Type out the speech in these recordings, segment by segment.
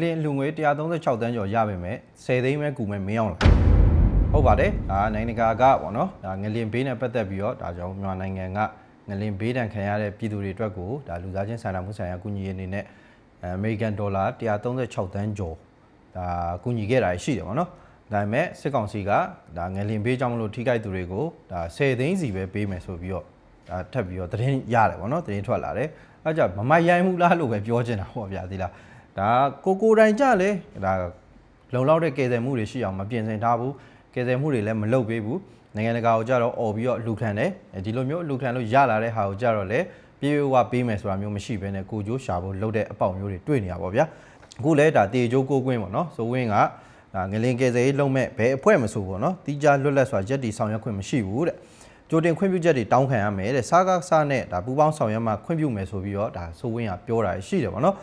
လင်းလူငွေ136တန်းကျော်ရပါမယ်10သိန်းပဲကူမယ်မင်းအောင်လားဟုတ်ပါတယ်ဒါနိုင်ငံတကာကပေါ့နော်ဒါငလင်ဘေးနဲ့ပတ်သက်ပြီးတော့ဒါကြောင့်မြန်မာနိုင်ငံကငလင်ဘေးဒဏ်ခံရတဲ့ပြည်သူတွေအတွက်ကိုဒါလူသားချင်းစာနာမှုဆိုင်ရာကူညီရေးအနေနဲ့အမေရိကန်ဒေါ်လာ136တန်းကျော်ဒါကူညီခဲ့တာရှိတယ်ပေါ့နော်ဒါပေမဲ့စစ်ကောင်စီကဒါငလင်ဘေးကြောင့်မလို့ထိခိုက်သူတွေကိုဒါ10သိန်းစီပဲပေးမယ်ဆိုပြီးတော့ဒါထပ်ပြီးတော့သတင်းရတယ်ပေါ့နော်သတင်းထွက်လာတယ်အဲဒါကြောင့်မမရိုင်းမှုလားလို့ပဲပြောချင်တာပေါ့ဗျာဒီလား ဒါကိုကိုတိုင်ကြလေဒါလုံလောက်တဲ့ကယ်ဆယ်မှုတွေရှိအောင်မပြင်ဆင်ထားဘူးကယ်ဆယ်မှုတွေလည်းမလုပ်ပေးဘူးနိုင်ငံတကာကိုကြတော့អော်ပြီးတော့လူခံတယ်အဲဒီလိုမျိုးလူခံလို့ရလာတဲ့ဟာကိုကြတော့လေပြေးဝပေးမယ်ဆိုတာမျိုးမရှိဘဲနဲ့ကိုကျိုးရှာဖို့လုပ်တဲ့အပေါက်မျိုးတွေတွေ့နေရပါဗျာအခုလဲဒါတေကျိုးကိုကွင်းပေါ့နော်ဆိုဝင်းကဒါငလင်ကယ်ဆယ်ရေးလုံးမဲ့ဘယ်အဖွဲ့မဆိုပေါ့နော်တီးကြလွတ်လပ်စွာရက်တီဆောင်ရွက်ခွင့်မရှိဘူးတဲ့ကြိုတင်ခွင့်ပြုချက်တွေတောင်းခံရမယ်တဲ့စားကားစားနဲ့ဒါပူပေါင်းဆောင်ရွက်မှခွင့်ပြုမယ်ဆိုပြီးတော့ဒါဆိုဝင်းကပြောတာရှိတယ်ပေါ့နော်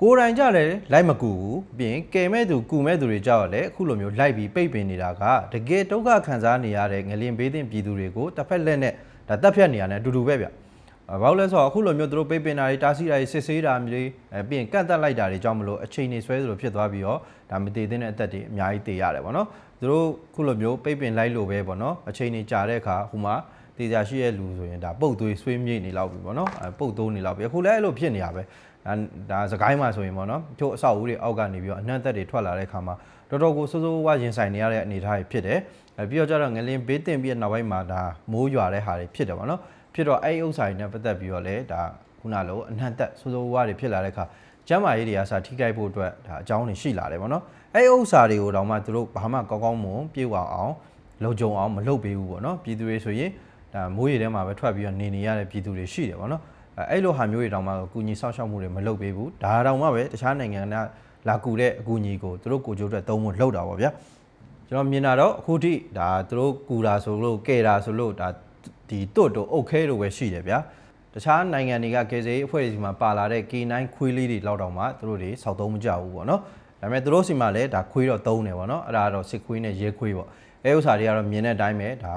ကိုယ်တိုင်ကြလည်းလိုက်မကူဘူးပြီးရင်ကယ်မဲ့သူကူမဲ့သူတွေကြောက်လည်းအခုလိုမျိုးလိုက်ပြီးပိတ်ပင်နေတာကတကယ်ဒုက္ခခံစားနေရတဲ့ငလင်ဘေးသင့်ပြည်သူတွေကိုတစ်ဖက်လက်နဲ့ဒါတက်ဖြတ်နေရတဲ့အတူတူပဲဗျ။ဘာလို့လဲဆိုတော့အခုလိုမျိုးသူတို့ပိတ်ပင်တာတွေတားဆီးတာတွေစစ်ဆေးတာမျိုးတွေအဲပြီးရင်ကန့်တက်လိုက်တာတွေကြောင့်မလို့အချိန်နေဆွဲသလိုဖြစ်သွားပြီးတော့ဒါမတည်တဲ့အသက်တွေအများကြီးတည်ရတယ်ပေါ့နော်။သူတို့ခုလိုမျိုးပိတ်ပင်လိုက်လို့ပဲပေါ့နော်။အချိန်နေကြာတဲ့အခါဟိုမှာတည်ကြရှိရဲ့လူဆိုရင်ဒါပုတ်သွေးဆွေးမြေ့နေလောက်ပြီပေါ့နော်။အဲပုတ်တိုးနေလောက်ပြီ။အခုလည်းအဲ့လိုဖြစ်နေရပဲ။ ဒါဒါစကိုင်းမှာဆိုရင်ပေါ့နော်ချို့အဆောက်အဦတွေအောက်ကနေပြီးတော့အနှံ့သက်တွေထွက်လာတဲ့အခါမှာတော်တော်ကိုစိုးစိုးဝါးရင်ဆိုင်နေရတဲ့အနေအထားတွေဖြစ်တယ်အဲပြီးတော့ကျတော့ငလင်ဘေးတင်ပြီးတဲ့နောက်ပိုင်းမှာဒါမိုးရွာတဲ့ဟာတွေဖြစ်တယ်ပေါ့နော်ဖြစ်တော့အဲ့ဒီဥစ္စာတွေနဲ့ပတ်သက်ပြီးတော့လည်းဒါခုနလိုအနှံ့သက်စိုးစိုးဝါးတွေဖြစ်လာတဲ့အခါကျမ်းမာရေးတွေကစာထိခိုက်ဖို့အတွက်ဒါအကြောင်းတွေရှိလာတယ်ပေါ့နော်အဲ့ဒီဥစ္စာတွေကိုတော့မှသူတို့ဘာမှကောင်းကောင်းမွန်ပြေဝအောင်လုံခြုံအောင်မလုပ်ပေးဘူးပေါ့နော်ပြည်သူတွေဆိုရင်ဒါမိုးရေထဲမှာပဲထွက်ပြီးတော့နေနေရတဲ့ပြည်သူတွေရှိတယ်ပေါ့နော် အဲအဲ့လိုဟာမျိုးတွေတောင်မှကူညီဆောက်ရှောက်မှုတွေမလုပ်ပေးဘူးဒါတောင်မှပဲတခြားနိုင်ငံကလာကူတဲ့အကူအညီကိုသူတို့ကိုကြိုးအတွက်သုံးဖို့လှုပ်တာပေါ့ဗျာကျွန်တော်မြင်တာတော့အခုထိဒါသူတို့ကူတာဆိုလို့ကဲတာဆိုလို့ဒါဒီတွတ်တို့အုတ်ခဲတို့ပဲရှိတယ်ဗျာတခြားနိုင်ငံတွေကကယ်ဆယ်ရေးအဖွဲ့တွေစီမှာပါလာတဲ့ K9 ခွေးလေးတွေလောက်တောင်မှသူတို့တွေစောက်သုံးမကြဘူးပေါ့နော်ဒါပေမဲ့သူတို့စီမှာလည်းဒါခွေးတော့သုံးတယ်ပေါ့နော်အဲ့ဒါကတော့စစ်ခွေးနဲ့ရဲခွေးပေါ့ အဲဥစ္စာတွေကတော့မြင်တဲ့အတိုင်းပဲဒါ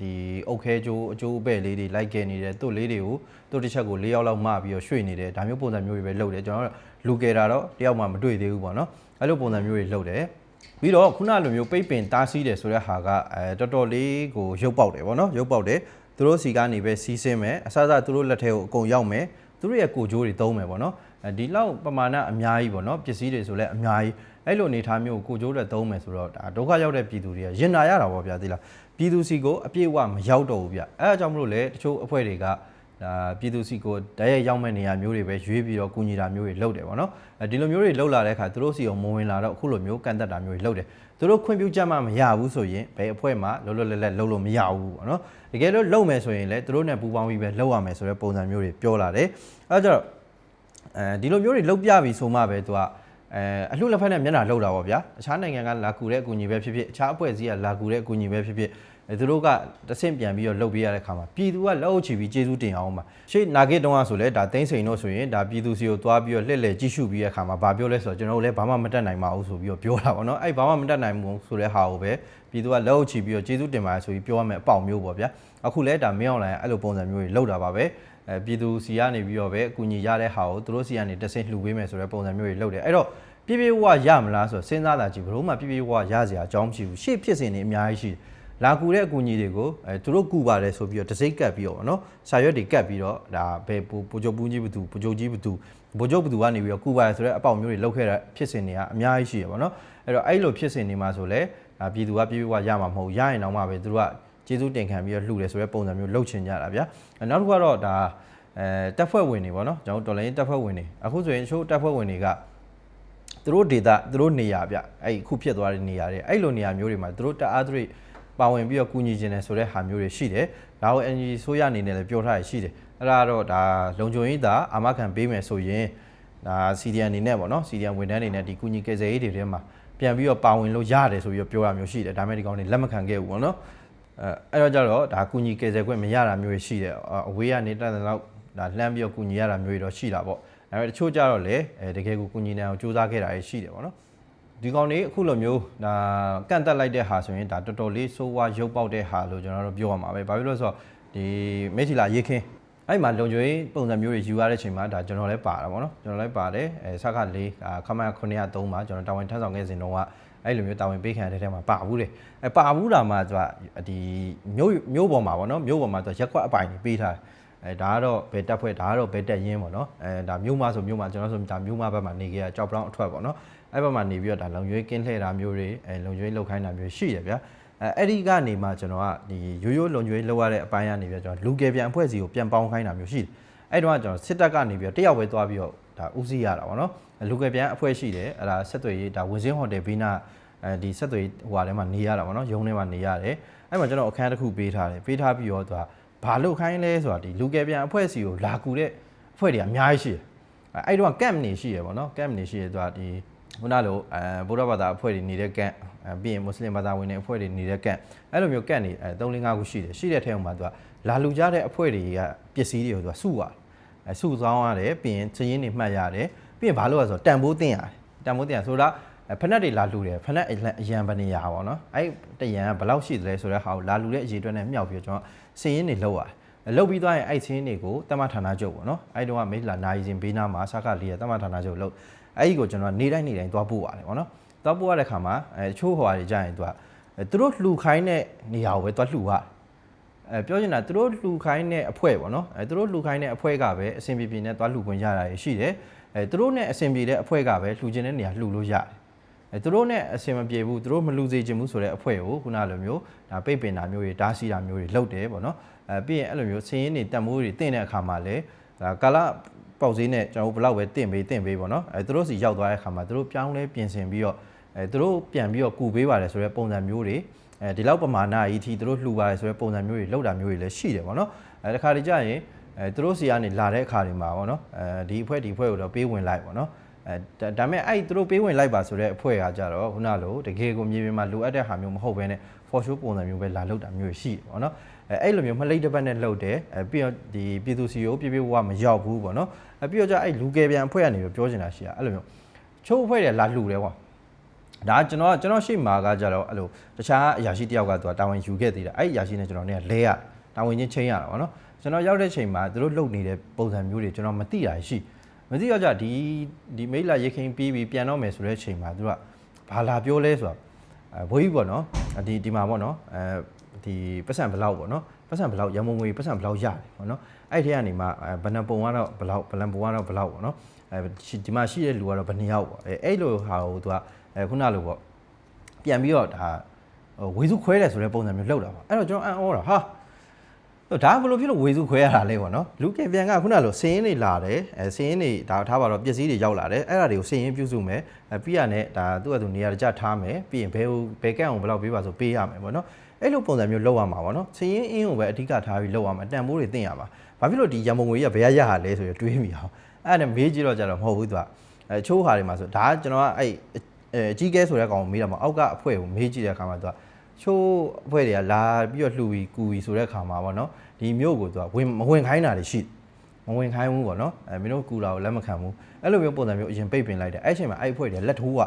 ဒီအုတ်ခဲကျိုးအကျိုးအပဲ့လေးတွေလိုက်ခဲ့နေတယ်တွတ်လေးတွေကိုတွတ်တစ်ချက်ကို၄ယောက်လောက်မှပြီးတော့ရွှေ့နေတယ်ဒါမျိုးပုံစံမျိုးတွေပဲလုပ်တယ်ကျွန်တော်တို့လူကယ်တာတော့တယောက်မှမတွေ့သေးဘူးပေါ့နော်အဲ့လိုပုံစံမျိုးတွေလုပ်တယ်ပြီးတော့ခုနလိုမျိုးပိတ်ပင်တားဆီးတယ်ဆိုတဲ့ဟာကအဲတော်တော်လေးကိုရုပ်ပေါက်တယ်ဗောနော်ရုပ်ပေါက်တယ်သူတို့စီကနေပဲစီးဆင်းမယ်အစစသူတို့လက်ထဲကိုအကုန်ရောက်မယ်သူတို့ရဲ့ကိုကြိုးတွေသုံးမယ်ဗောနော်အဲဒီလောက်ပမာဏအများကြီးဗောနော်ပစ္စည်းတွေဆိုလဲအများကြီး အဲ့လိုအနေထားမျိုးကိုကိုကြိုးတွေသုံးမယ်ဆိုတော့ဒါဒုက္ခရောက်တဲ့ပြည်သူတွေကရင်နာရတာဗောဗျာဒီလားပြည်သူစီကိုအပြည့်အဝမရောက်တော့ဘူးဗျအဲအကြောင်းမလို့လေတချို့အဖွဲ့တွေကဒါပြည်သူစီကိုတရက်ရောက်မဲ့နေရာမျိုးတွေပဲရွေးပြီးတော့ကူညီတာမျိုးတွေလုပ်တယ်ပေါ့နော်အဲဒီလိုမျိုးတွေလုပ်လာတဲ့အခါသူတို့စီကိုမဝင်လာတော့အခုလိုမျိုးကန်တက်တာမျိုးတွေလုပ်တယ်သူတို့ခွင့်ပြုချက်မှမရဘူးဆိုရင်ဘယ်အဖွဲ့မှလောလောလတ်လတ်လုပ်လို့မရဘူးပေါ့နော်တကယ်လို့လုပ်မယ်ဆိုရင်လည်းသူတို့နဲ့ပူးပေါင်းပြီးပဲလုပ်ရမယ်ဆိုတဲ့ပုံစံမျိုးတွေပြောလာတယ်အဲဒါကြတော့အဲဒီလိုမျိုးတွေလုပ်ပြပြီဆိုမှပဲသူက အဲအလှလက်ဖက်နဲ့မျက်နှာလှုပ်တာပေါ့ဗျာအခြားနိုင်ငံကလာကူတဲ့အကူအညီပဲဖြစ်ဖြစ်အခြားအဖွဲ့အစည်းကလာကူတဲ့အကူအညီပဲဖြစ်ဖြစ်အဲသူတို့ကတဆင့်ပြန်ပြီးတော့လှုပ်ပေးရတဲ့ခါမှာပြည်သူကလက်အုပ်ချပြီးကျေးဇူးတင်အောင်ပါရှေ့နာဂစ်တုန်းကဆိုလဲဒါသိန်းစိန်တို့ဆိုရင်ဒါပြည်သူစီကိုသွားပြီးတော့လှည့်လည်ကြည့်ရှုပြီးတဲ့ခါမှာဘာပြောလဲဆိုတော့ကျွန်တော်တို့လည်းဘာမှမတတ်နိုင်ပါဘူးဆိုပြီးတော့ပြောတာပေါ့နော်အဲ့ဘာမှမတတ်နိုင်ဘူးဆိုတဲ့ဟာကိုပဲပြည်သူကလက်အုပ်ချပြီးတော့ကျေးဇူးတင်ပါတယ်ဆိုပြီးပြောရမယ်အပေါက်မျိုးပေါ့ဗျာအခုလဲဒါမင်းအောင်လိုင်းအဲ့လိုပုံစံမျိုးတွေလှုပ်တာပါပဲ အဲပြည်သူစီကနေပြီးတော့ပဲအကူညီရတဲ့ဟာကိုသူတို့စီကနေတဆင့်လှူပေးမယ်ဆိုတဲ့ပုံစံမျိုးတွေလှုပ်တယ်အဲ့တော့ပြပြဝရမလားဆိုတော့စဉ်းစားတာကြည့်ဘလို့မှပြပြဝရစရာအကြောင်းမရှိဘူးရှေ့ဖြစ်စဉ်တွေအများကြီးရှိတယ်လာကူတဲ့အကူအညီတွေကိုအဲသူတို့ကူပါတယ်ဆိုပြီးတော့တစိမ့်ကတ်ပြီးတော့ဗောနော်စာရွက်တွေကတ်ပြီးတော့ဒါဘယ်ပူပူချုပ်ပူးကြီးဘသူပူချုပ်ကြီးဘသူပူချုပ်ဘသူကနေပြီးတော့ကူပါတယ်ဆိုတဲ့အပေါက်မျိုးတွေလောက်ခဲ့တဲ့ဖြစ်စဉ်တွေကအများကြီးရှိရဗောနော်အဲ့တော့အဲ့လိုဖြစ်စဉ်တွေမှာဆိုလဲဒါပြည်သူကပြေးပြေးဝရမှာမဟုတ်ရရင်တော့မှပဲသူတို့က ကျေးဇူးတင်ခံပြီးတော့လှူတယ်ဆိုတဲ့ပုံစံမျိုးလှုပ်ချင်ကြတာဗျာနောက်တစ်ခုကတော့ဒါအဲတက်ဖွဲ့ဝင်တွေဗောနော်ကျွန်တော်တော်လိုင်းတက်ဖွဲ့ဝင်တွေအခုဆိုရင်ချိုးတက်ဖွဲ့ဝင်တွေကသူတို့ဒေတာသူတို့နေရာဗျအဲ့အခုဖြစ်သွားတဲ့နေရာတွေအဲ့လိုနေရာမျိုးတွေမှာသူတို့တအားသူတွေပါဝင်ပြီးတော့ကူညီခြင်းတယ်ဆိုတဲ့ဟာမျိုးတွေရှိတယ်ဒါကို NG ဆိုရအနေနဲ့လည်းပြောထားရရှိတယ်အဲ့ဒါတော့ဒါလုံခြုံရေးသာအာမခံပေးမယ်ဆိုရင်ဒါ CDN အနေနဲ့ပေါ့နော် CDN ဝန်ထမ်းအနေနဲ့ဒီကူညီကယ်ဆယ်ရေးတွေထဲမှာပြန်ပြီးတော့ပါဝင်လို့ရတယ်ဆိုပြီးတော့ပြောရမျိုးရှိတယ်ဒါပေမဲ့ဒီကောင်တွေလက်မခံခဲ့ဘူးပေါ့နော် အဲအဲ့တော့ကြတော့ဒါကူညီကယ်ဆယ်ခွင့်မရတာမျိုးတွေရှိတယ်အဝေးကနေတက်တဲ့လောက်ဒါလှမ်းပြီးတော့ကူညီရတာမျိုးတွေတော့ရှိတာပေါ့ဒါပေမဲ့တချို့ကြတော့လေအဲတကယ်ကိုကူညီနေအောင်စူးစမ်းခဲ့တာရှိတယ်ပေါ့နော်ဒီကောင်လေးအခုလိုမျိုးဒါကန့်တက်လိုက်တဲ့ဟာဆိုရင်ဒါတော်တော်လေးစိုးဝါးရုပ်ပေါက်တဲ့ဟာလို့ကျွန်တော်တို့ပြောရမှာပဲဘာဖြစ်လို့လဲဆိုတော့ဒီမိထီလာရေခင်းအဲ့မှာလုံကျွေးပုံစံမျိုးတွေယူရတဲ့အချိန်မှာဒါကျွန်တော်လည်းပါတာပေါ့နော်ကျွန်တော်လည်းပါတယ်အဲစကားလေးခမရ903မှာကျွန်တော်တာဝန်ထမ်းဆောင်ခဲ့စဉ်တုန်းက အဲ့လိုမျိုးတာဝန်ပေးခံရတဲ့ထဲမှာပါဘူးလေအဲပါဘူးတာမှသူကဒီမျိုးမျိုးပေါ်မှာပေါ့နော်မျိုးပေါ်မှာသူရက်ကွက်အပိုင်တွေပေးထားတယ်အဲဒါကတော့ဘယ်တက်ဖွဲ့ဒါကတော့ဘယ်တက်ရင်းပေါ့နော်အဲဒါမျိုးမဆိုမျိုးမကျွန်တော်ဆိုဒါမျိုးမဘက်မှာနေခဲ့ရကြောက်ပလောင်အထွက်ပေါ့နော်အဲ့ဘက်မှာနေပြီးတော့ဒါလုံကျွေးကင်းလှည့်တာမျိုးတွေအဲလုံကျွေးလောက်ခိုင်းတာမျိုးရှိတယ်ဗျာအဲအဲ့ဒီကနေမှကျွန်တော်ကဒီရိုးရိုးလုံကျွေးလောက်ရတဲ့အပိုင်းကနေပြီးတော့ကျွန်တော်လူကယ်ပြန်အဖွဲ့စီကိုပြန်ပေါင်းခိုင်းတာမျိုးရှိတယ်အဲ့တော့ကျွန်တော်စစ်တပ်ကနေပြီးတော့တယောက်ပဲသွားပြီးတော့ ဒါဦးစီးရတာပေါ့နော်လူကယ်ပြန်အဖွဲ့ရှိတယ်အဲ့ဒါဆက်သွယ်ရေးဒါဝင်းစင်းဟိုတယ်ဘေးနာအဲဒီဆက်သွယ်ဟိုဟာထဲမှာနေရတာပေါ့နော်ရုံးထဲမှာနေရတယ်အဲ့မှာကျွန်တော်အခန်းတစ်ခုပေးထားတယ်ပေးထားပြီးတော့သူကဘာလို့ခိုင်းလဲဆိုတာဒီလူကယ်ပြန်အဖွဲ့စီကိုလာကူတဲ့အဖွဲ့တွေကအများကြီးရှိတယ်အဲ့တော့ကမ်နေရှိရပေါ့နော်ကမ်နေရှိရသူကဒီခုနလိုအဲဗုဒ္ဓဘာသာအဖွဲ့တွေနေတဲ့ကန့်အဲပြီးရင်မွတ်စလင်ဘာသာဝင်တွေအဖွဲ့တွေနေတဲ့ကန့်အဲ့လိုမျိုးကန့်နေအဲ3 5ခုရှိတယ်ရှိတဲ့ထဲမှာသူကလာလူကြတဲ့အဖွဲ့တွေကပစ္စည်းတွေကိုသူကစုရတယ်အဲ စုဆောင်းရတယ်ပြီးရင်ချင်းရင်းတွေမှတ်ရတယ်ပြီးရင်ဘာလို့လဲဆိုတော့တန်ဖိုးတင်ရတယ်တန်ဖိုးတင်ရဆိုတာဖက်နက်တွေလာလူတယ်ဖက်နက်အရန်ဗနေရပါတော့အဲ့တရန်ကဘယ်လောက်ရှိသလဲဆိုတော့ဟာကိုလာလူတဲ့အရေးအတွက်နဲ့မြောက်ပြီးကျွန်တော်စည်ရင်းတွေလောက်ရတယ်လုတ်ပြီးသွားရင်အဲ့ချင်းတွေကိုတမဌာနချုပ်ပေါ့နော်အဲ့တုန်းကမိတ်လာနိုင်ရင်ဘေးနားမှာစကားလေးရတမဌာနချုပ်လုတ်အဲ့ဒီကိုကျွန်တော်နေတိုင်းနေတိုင်းသွားပို့ရတယ်ပေါ့နော်သွားပို့ရတဲ့ခါမှာအဲချိုးဟွာတွေကြာရင်သူကသူတို့လှူခိုင်းတဲ့နေရာကိုပဲသွားလှူရတယ် အဲပြောချင်တာသူတို့လှူခိုင်းတဲ့အဖွဲ့ပေါ့နော်အဲသူတို့လှူခိုင်းတဲ့အဖွဲ့ကပဲအဆင်ပြေပြေနဲ့သွားလှူခွင့်ရတာရှိတယ်အဲသူတို့နဲ့အဆင်ပြေတဲ့အဖွဲ့ကပဲလှူခြင်းတဲ့နေရာလှူလို့ရတယ်အဲသူတို့နဲ့အဆင်မပြေဘူးသူတို့မလှူစေချင်ဘူးဆိုတဲ့အဖွဲ့ကိုခုနလိုမျိုးဒါပိတ်ပင်တာမျိုးတွေဓာစီတာမျိုးတွေလုပ်တယ်ပေါ့နော်အဲပြီးရင်အဲ့လိုမျိုးဆင်းရင်းတွေတက်မိုးတွေတင့်တဲ့အခါမှာလည်းဒါကာလပေါက်ဈေးနဲ့ကျွန်တော်တို့ဘလောက်ပဲတင့်ပေးတင့်ပေးပေါ့နော်အဲသူတို့စီရောက်သွားတဲ့အခါမှာသူတို့ပြောင်းလဲပြင်ဆင်ပြီးတော့အဲသူတို့ပြန်ပြီးတော့ကူပေးပါတယ်ဆိုတဲ့ပုံစံမျိုးတွေ အဲဒီလောက်ပမာဏအကြီးအထိသူတို့လှူပါတယ်ဆိုတဲ့ပုံစံမျိုးတွေလောက်တာမျိုးတွေလည်းရှိတယ်ပေါ့နော်အဲတခါတလေကြာရင်အဲသူတို့စီကနေလာတဲ့အခါတွေမှာပေါ့နော်အဲဒီအဖွဲ့ဒီအဖွဲ့ကိုတော့ပေးဝင်လိုက်ပေါ့နော်အဲဒါပေမဲ့အဲ့သူတို့ပေးဝင်လိုက်ပါဆိုတဲ့အဖွဲ့ကကြတော့ခုနလိုတကယ်ကိုမြေပြင်မှာလိုအပ်တဲ့ဟာမျိုးမဟုတ်ဘဲနဲ့ for show ပုံစံမျိုးပဲလာလောက်တာမျိုးရှိတယ်ပေါ့နော်အဲအဲ့လိုမျိုးမလိတ်တစ်ပတ်နဲ့လှုပ်တယ်အဲပြီးတော့ဒီပြည်သူစီကိုပြပြဝမရောက်ဘူးပေါ့နော်အဲပြီးတော့ကြအဲ့လူကယ်ပြန်အဖွဲ့ကနေပြောချင်တာရှိတာအဲ့လိုမျိုးချိုးအဖွဲ့တွေလာလှူတယ်ကွာ ဒါကျွန်တော်ကျွန်တော်ရှေ့မှာကကြတော့အဲ့လိုတခြားအရာရှိတယောက်ကသူကတာဝန်ယူခဲ့သေးတာအဲ့အရာရှိနဲ့ကျွန်တော်နဲ့လဲရတာဝန်ချင်းချင်းရတာပေါ့နော်ကျွန်တော်ရောက်တဲ့ချိန်မှာသူတို့လုပ်နေတဲ့ပုံစံမျိုးတွေကျွန်တော်မသိတာရှိမသိတော့ကြဒီဒီမိလာရေခင်ပြီးပြီးပြန်တော့မယ်ဆိုတဲ့ချိန်မှာသူကဘာလာပြောလဲဆိုတော့အဲဘိုးကြီးပေါ့နော်ဒီဒီမှာပေါ့နော်အဲဒီပတ်စံဘလောက်ပေါ့နော်ပတ်စံဘလောက်ရမုံငွေပတ်စံဘလောက်ရတယ်ပေါ့နော်အဲ့ထဲကနေမှဘဏ္ဍပုံကတော့ဘလောက်ဘလန်ပုံကတော့ဘလောက်ပေါ့နော်အဲဒီမှာရှိတဲ့လူကတော့ဘယ်နှယောက်ပေါ့အဲအဲ့လိုဟာကိုသူက အဲခုနလိုပေါ့ပြန်ပြီးတော့ဒါဝေစုခွဲတယ်ဆိုတဲ့ပုံစံမျိုးလောက်တာပေါ့အဲ့တော့ကျွန်တော်အံ့ဩတာဟာဒါဘယ်လိုဖြစ်လို့ဝေစုခွဲရတာလဲပေါ့နော်လူကေပြန်ကခုနလိုစင်းရင်းတွေလာတယ်အဲစင်းရင်းတွေဒါထားပါတော့ပစ္စည်းတွေရောက်လာတယ်အဲ့ဒါတွေကိုစင်းရင်းပြုစုမယ်အဲပြီးရနဲ့ဒါသူ့အတူနေရာတကျထားမယ်ပြီးရင်ဘယ်ဘယ်ကန့်အောင်ဘယ်လောက်ပေးပါဆိုပေးရမယ်ပေါ့နော်အဲ့လိုပုံစံမျိုးလောက်ရမှာပေါ့နော်စင်းရင်းအင်းကိုပဲအဓိကထားပြီးလောက်ရမှာတန်ဖိုးတွေသိရမှာဘာဖြစ်လို့ဒီရံပုံငွေကြီးကဘယ်ရရဟာလဲဆိုရတွေးမိအောင်အဲ့ဒါနဲ့မေးကြည့်တော့ကြတော့မဟုတ်ဘူးသူကအဲချိုးဟာတွေမှာဆိုဒါကကျွန်တော်ကအဲ့ အဲအကြီးကဲဆိုတဲ့ကောင်ကိုမေးတာမှာအောက်ကအဖွဲကိုမေးကြည့်တဲ့အခါမှာသူကချိုးအဖွဲတွေကလာပြီးတော့လှူပြီးကူပြီးဆိုတဲ့အခါမှာပေါ့နော်ဒီမျိုးကိုသူကဝင်မဝင်ခိုင်းတာတွေရှိမဝင်ခိုင်းဘူးပေါ့နော်အဲမင်းတို့ကူလာကိုလက်မခံဘူးအဲ့လိုမျိုးပုံစံမျိုးအရင်ပိတ်ပင်လိုက်တယ်အဲ့ချိန်မှာအဲ့အဖွဲတွေလက်ထိုးက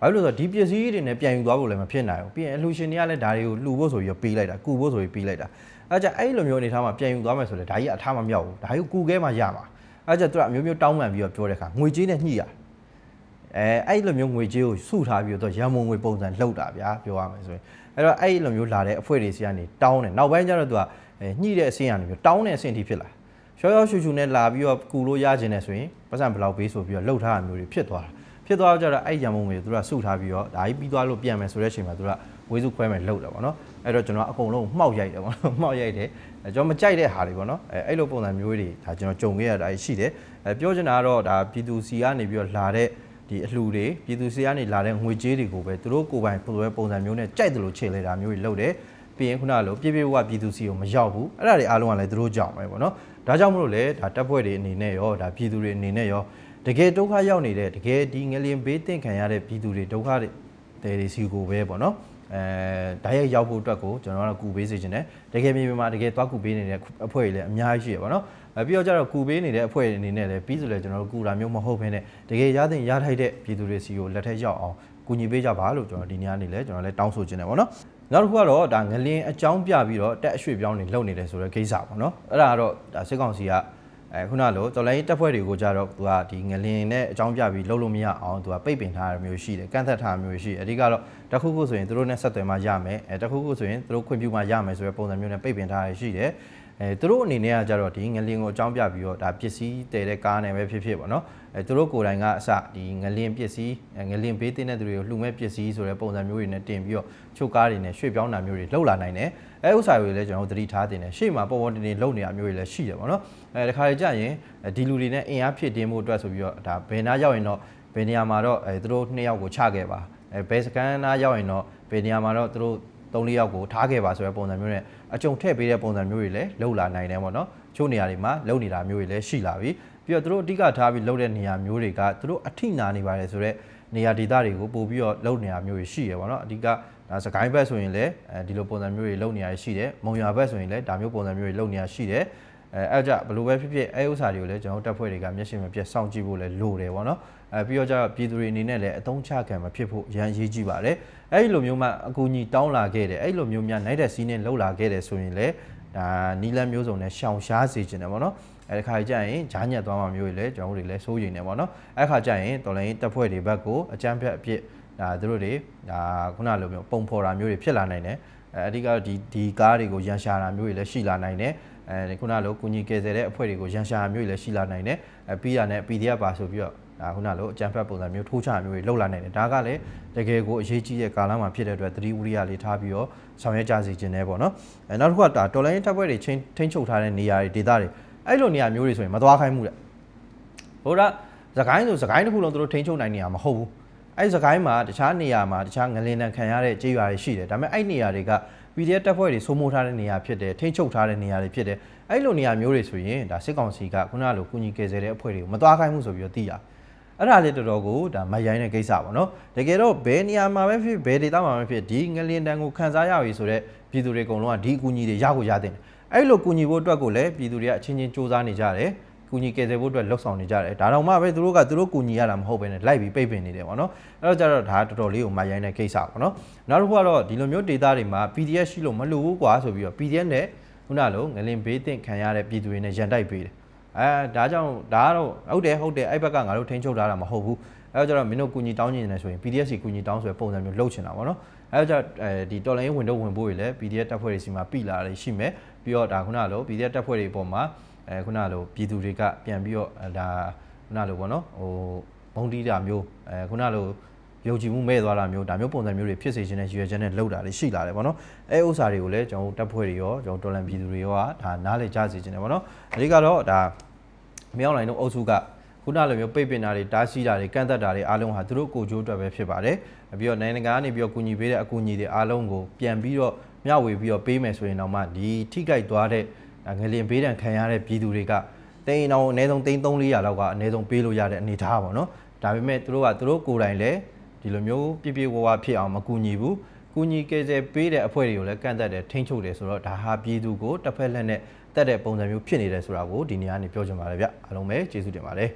ဘာလို့လဲဆိုတော့ဒီပစ္စည်းတွေနဲ့ပြန်ယူသွားဖို့လည်းမဖြစ်နိုင်ဘူးပြီးရင်အလှူရှင်တွေကလည်းဒါတွေကိုလှူဖို့ဆိုပြီးပေးလိုက်တာကူဖို့ဆိုပြီးပေးလိုက်တာအဲ့ကြအဲ့လိုမျိုးအနေထားမှာပြန်ယူသွားမယ်ဆိုတော့ဒါကြီးအထားမမြောက်ဘူးဒါကြီးကူခဲမှရမှာအဲ့ကြသူကအမျိုးမျိုးတောင်းပန်ပြီးတော့ပြောတဲ့အခါငွေကြေးနဲ့ညှိရ အဲအဲ့လိုမျိုးငွေကြေးကိုစုထားပြီးတော့ရန်မုံငွေပုံစံလှုပ်တာဗျာပြောရမယ်ဆိုရင်အဲ့တော့အဲ့လိုမျိုးလာတဲ့အဖွဲ့တွေစီကနေတောင်းတယ်နောက်ပိုင်းကျတော့သူကညှိတဲ့အဆင့်ကနေပြီးတောင်းတဲ့အဆင့်ထိဖြစ်လာရှောရှောရှူရှူနဲ့လာပြီးတော့ကူလို့ရခြင်းနဲ့ဆိုရင်ပတ်စံဘယ်လောက်ပေးဆိုပြီးတော့လှုပ်ထားတာမျိုးတွေဖြစ်သွားတာဖြစ်သွားတော့ကျတော့အဲ့ရန်မုံငွေသူကစုထားပြီးတော့ဒါကြီးပြီးသွားလို့ပြန်မယ်ဆိုတဲ့အချိန်မှာသူကဝေးစုခွဲမယ်လှုပ်တယ်ပေါ့နော်အဲ့တော့ကျွန်တော်အကုန်လုံးမှောက်ရိုက်တယ်ပေါ့နော်မှောက်ရိုက်တယ်ကျွန်တော်မကြိုက်တဲ့ဟာတွေပေါ့နော်အဲအဲ့လိုပုံစံမျိုးတွေဒါကျွန်တော်ကြုံခဲ့ရတာရှိတယ်အဲပြောချင်တာကတော့ဒါပြည်သူစီကနေပြီးတော့လာတဲ့ ဒီအလှူတွေပြည်သူစီကနေလာတဲ့ငွေကြေးတွေကိုပဲသူတို့ကိုယ်ပိုင်ပုံစံပုံစံမျိုးနဲ့ကြိုက်တယ်လို့ခြေလဲတာမျိုးတွေလုပ်တယ်ပြီးရင်ခုနကလိုပြည့်ပြည့်ဝဝပြည်သူစီကိုမရောက်ဘူးအဲ့ဒါတွေအားလုံးကလည်းသူတို့ကြောင့်ပဲပေါ့နော်ဒါကြောင့်မလို့လေဒါတပ်ဖွဲ့တွေအနေနဲ့ရောဒါပြည်သူတွေအနေနဲ့ရောတကယ်ဒုက္ခရောက်နေတဲ့တကယ်ဒီငလျင်ဘေးတင့်ခံရတဲ့ပြည်သူတွေဒုက္ခတွေတွေစီကိုပဲပေါ့နော် အဲဓာတ်ရိုက်ရောက်ဖို့အတွက်ကိုကျွန်တော်ကတော့ကူပေးစေချင်တယ်တကယ်မြေပြင်မှာတကယ်သွားကူပေးနေတဲ့အဖွဲ့တွေလည်းအများကြီးရှိရပါတော့အဲပြီးတော့ကျတော့ကူပေးနေတဲ့အဖွဲ့တွေအနေနဲ့လည်းပြီးဆိုလည်းကျွန်တော်တို့ကူတာမျိုးမဟုတ်ဘဲနဲ့တကယ်ရတဲ့ရထိုက်တဲ့ပြည်သူတွေစီကိုလက်ထက်ရောက်အောင်ကူညီပေးကြပါလို့ကျွန်တော်ဒီနေ့ကနေလည်းကျွန်တော်လည်းတောင်းဆိုချင်တယ်ပေါ့နော်နောက်တစ်ခုကတော့ဒါငလင်းအကြောင်းပြပြီးတော့တက်အရွှေ့ပြောင်းနေလုပ်နေတယ်ဆိုတဲ့ကိစ္စပေါ့နော်အဲ့ဒါကတော့ဒါစစ်ကောင်စီက အဲခုနလိုတော်လိုင်းတက်ဖွဲ့တွေကိုကြတော့သူကဒီငလင်းနဲ့အကြောင်းပြပြီးလုပ်လို့မရအောင်သူကပိတ်ပင်ထားရမျိုးရှိတယ်ကန့်သက်ထားရမျိုးရှိတယ်အဓိကတော့တစ်ခုခုဆိုရင်သူတို့နဲ့ဆက်သွယ်မှရမယ်အဲတစ်ခုခုဆိုရင်သူတို့ခွင့်ပြုမှရမယ်ဆိုတဲ့ပုံစံမျိုးနဲ့ပိတ်ပင်ထားရရှိတယ် အဲသူတို့အနေနဲ့ကကြတော့ဒီငလင်းကိုအကြောင်းပြပြီးတော့ဒါပစ္စည်းတည်တဲ့ကားနဲ့ပဲဖြစ်ဖြစ်ပေါ့နော်အဲသူတို့ကိုယ်တိုင်ကအစဒီငလင်းပစ္စည်းအဲငလင်းဘေးတင်းတဲ့သူတွေကိုလှူမဲ့ပစ္စည်းဆိုတဲ့ပုံစံမျိုးတွေနဲ့တင်ပြီးတော့ချုပ်ကားတွေနဲ့ရွှေ့ပြောင်းတာမျိုးတွေလှုပ်လာနိုင်တယ်အဲဥစ္စာတွေလည်းကျွန်တော်တို့သတိထားတင်တယ်ရှေ့မှာပေါ်ပေါ်တင်တင်လှုပ်နေတာမျိုးတွေလည်းရှိတယ်ပေါ့နော်အဲတခါလေကြာရင်ဒီလူတွေနဲ့အင်အားဖြစ်တင်းမှုအတွက်ဆိုပြီးတော့ဒါဘယ်နာရောက်ရင်တော့ဘယ်နေရာမှာတော့အဲသူတို့နှစ်ယောက်ကိုချခဲ့ပါအဲဘယ်စကန်နာရောက်ရင်တော့ဘယ်နေရာမှာတော့သူတို့ သုံးလေးယောက်ကိုထားခဲ့ပါဆိုတဲ့ပုံစံမျိုးနဲ့အကြုံထည့်ပေးတဲ့ပုံစံမျိုးတွေလည်းလှုပ်လာနိုင်တယ်ပေါ့နော်ချို့နေရာတွေမှာလှုပ်နေတာမျိုးတွေလည်းရှိလာပြီပြီးတော့သူတို့အဓိကထားပြီးလှုပ်တဲ့နေရာမျိုးတွေကသူတို့အထိနာနေပါတယ်ဆိုတော့နေရာဒေသတွေကိုပို့ပြီးတော့လှုပ်နေတာမျိုးတွေရှိရပေါ့နော်အဓိကဒါစကိုင်းဘက်ဆိုရင်လည်းအဲဒီလိုပုံစံမျိုးတွေလှုပ်နေရရှိတယ်မုံရွာဘက်ဆိုရင်လည်းဒါမျိုးပုံစံမျိုးတွေလှုပ်နေရရှိတယ်အဲအဲ့ကြဘယ်လိုပဲဖြစ်ဖြစ်အဲဥစ္စာတွေကိုလည်းကျွန်တော်တို့တက်ဖွဲ့တွေကမျက်ရှင်မပြတ်စောင့်ကြည့်ဖို့လည်းလိုတယ်ပေါ့နော် အဲပြီးတော့ကျတော့ပြည်သူတွေအနေနဲ့လည်းအတုံးချခံမဖြစ်ဖို့ရန်ရေးကြည့်ပါတယ်အဲ့ဒီလိုမျိုးမှအကူအညီတောင်းလာခဲ့တယ်အဲ့ဒီလိုမျိုးများနိုင်တဲ့စီးနှင်းလှုပ်လာခဲ့တယ်ဆိုရင်လည်းဒါနီလန်းမျိုးစုံနဲ့ရှောင်ရှားစေခြင်းတယ်ပေါ့နော်အဲခါကျရင်ဂျားညက်သွားမှမျိုးတွေလည်းကျွန်တော်တို့တွေလည်းစိုးရိမ်နေပေါ့နော်အဲ့ခါကျရင်တော်လိုင်းတက်ဖွဲ့တွေဘက်ကိုအကြမ်းဖက်အဖြစ်ဒါသူတို့တွေဒါခုနလိုမျိုးပုံဖော်တာမျိုးတွေဖြစ်လာနိုင်တယ်အဲအဓိကတော့ဒီဒီကားတွေကိုရန်ရှာတာမျိုးတွေလည်းရှိလာနိုင်တယ်အဲခုနလိုကုညီကယ်ဆယ်တဲ့အဖွဲ့တွေကိုရန်ရှာမျိုးတွေလည်းရှိလာနိုင်တယ်အဲပြီးတာနဲ့ PDF ပါဆိုပြီးတော့ ဒါခုနလိုအကြံဖက်ပုံစံမျိုးထိုးချမျိုးတွေလောက်လာနိုင်တယ်ဒါကလည်းတကယ်ကိုအရေးကြီးတဲ့ကာလမှာဖြစ်တဲ့အတွက်သတိဝိရိယလေးထားပြီးတော့ဆောင်ရွက်ကြစီခြင်းနဲ့ပေါ့နော်အဲနောက်တစ်ခုကဒါတော်လိုင်းတပ်ဖွဲ့တွေချင်းထိန်းချုပ်ထားတဲ့နေရာတွေဒေသတွေအဲ့လိုနေရာမျိုးတွေဆိုရင်မသွားခိုင်းဘူးတဲ့ဟိုဒါသခိုင်းဆိုသခိုင်းတစ်ခုလုံးသူတို့ထိန်းချုပ်နိုင်နေရမှာမဟုတ်ဘူးအဲ့ဒီသခိုင်းမှာတခြားနေရာမှာတခြားငလင်တန်ခံရတဲ့ကြေးရွာတွေရှိတယ်ဒါပေမဲ့အဲ့နေရာတွေက PDF တပ်ဖွဲ့တွေစိုးမိုးထားတဲ့နေရာဖြစ်တယ်ထိန်းချုပ်ထားတဲ့နေရာတွေဖြစ်တယ်အဲ့လိုနေရာမျိုးတွေဆိုရင်ဒါစစ်ကောင်စီကခုနကလိုကုညီကယ်ဆယ်တဲ့အဖွဲ့တွေကိုမသွားခိုင်းဘူးဆိုပြီးတော့သိရ အဲ့ဒါလေးတော်တော်ကိုဒါမရိုင်းတဲ့ကိစ္စပေါ့နော်တကယ်တော့ဘယ်နေရာမှာပဲဖြစ်ဘယ်ဒေသမှာပဲဖြစ်ဒီငလင်တန်ကိုခန်းစားရပြီဆိုတော့ပြည်သူတွေအကုန်လုံးကဒီအကူအညီတွေရကိုရတဲ့အဲ့လိုကူညီဖို့အတွက်ကိုလည်းပြည်သူတွေကအချင်းချင်းစူးစမ်းနေကြတယ်ကူညီကယ်ဆယ်ဖို့အတွက်လှုပ်ဆောင်နေကြတယ်ဒါတော့မှပဲသူတို့ကသူတို့ကူညီရတာမဟုတ်ဘဲနဲ့လိုက်ပြီးပိတ်ပင်နေတယ်ပေါ့နော်အဲ့တော့ကျတော့ဒါတော်တော်လေးကိုမရိုင်းတဲ့ကိစ္စပေါ့နော်နောက်တစ်ခုကတော့ဒီလိုမျိုး data တွေမှာ PDF ရှိလို့မလို့ဘူးကွာဆိုပြီးတော့ PDF နဲ့ခုနလိုငလင်ဘေးတင်ခံရတဲ့ပြည်သူတွေနဲ့ရန်တိုက်ပေးတယ် အဲဒါကြောင့်ဒါကတော့ဟုတ်တယ်ဟုတ်တယ်အဲ့ဘက်ကငါတို့ထိန်းချုပ်ထားတာမဟုတ်ဘူးအဲ့တော့ကျတော့မင်းတို့ကူညီတောင်းနေတယ်ဆိုရင် PDF စီကူညီတောင်းဆိုတဲ့ပုံစံမျိုးလုပ်ချင်တာပေါ့နော်အဲ့တော့ကျအဲဒီတော်လိုင်းဝင်တော့ဝင်ဖို့တွေလည်း PDF တပ်ဖွဲ့တွေစီမှာပြီလာတယ်ရှိမယ်ပြီးတော့ဒါခုနလို PDF တပ်ဖွဲ့တွေပေါ်မှာအဲခုနလိုပြည်သူတွေကပြန်ပြီးတော့ဒါခုနလိုပေါ့နော်ဟိုဘုံတီးတာမျိုးအဲခုနလို ယုံကြည်မှုမဲ့သွားတာမျိုးဒါမျိုးပုံစံမျိုးတွေဖြစ်စေခြင်းနဲ့ရည်ရွယ်ချက်နဲ့လုပ်တာတွေရှိလာတယ်ပေါ့နော်အဲဥစ္စာတွေကိုလည်းကျွန်တော်တပ်ဖွဲ့တွေရောကျွန်တော်တော်လန်ပြည်သူတွေရောဒါနားလည်ကြစေခြင်းနဲ့ပေါ့နော်အဓိကတော့ဒါမြောင်းလိုင်းတို့အုပ်စုကခုနလိုမျိုးပိတ်ပင်တာတွေတားဆီးတာတွေကန့်သက်တာတွေအားလုံးဟာသူတို့ကိုကြိုးအတွက်ပဲဖြစ်ပါတယ်ပြီးတော့နိုင်ငံကနေပြီးတော့ကူညီပေးတဲ့အကူအညီတွေအားလုံးကိုပြန်ပြီးတော့မျှဝေပြီးတော့ပေးမယ်ဆိုရင်တော့မှဒီထိကြိုက်သွားတဲ့ငလင်ပေးတံခံရတဲ့ပြည်သူတွေကတိန်အောင်အနည်းဆုံးတိန်300လောက်ကအနည်းဆုံးပေးလို့ရတဲ့အနေအထားပါတော့ဒါပေမဲ့သူတို့ကသူတို့ကိုယ်တိုင်လည်း ဒီလိုမျိုးပြပြဝဝဖြစ်အောင်မကူညီဘူးကူညီကယ်ဆယ်ပေးတဲ့အဖွဲ့တွေကိုလည်းကန့်သက်တယ်ထိန်းချုပ်တယ်ဆိုတော့ဒါဟာပြည်သူကိုတစ်ဖက်လက်နဲ့တက်တဲ့ပုံစံမျိုးဖြစ်နေတယ်ဆိုတာကိုဒီနေရာကနေပြောချင်ပါတယ်ဗျအားလုံးပဲကျေးဇူးတင်ပါတယ်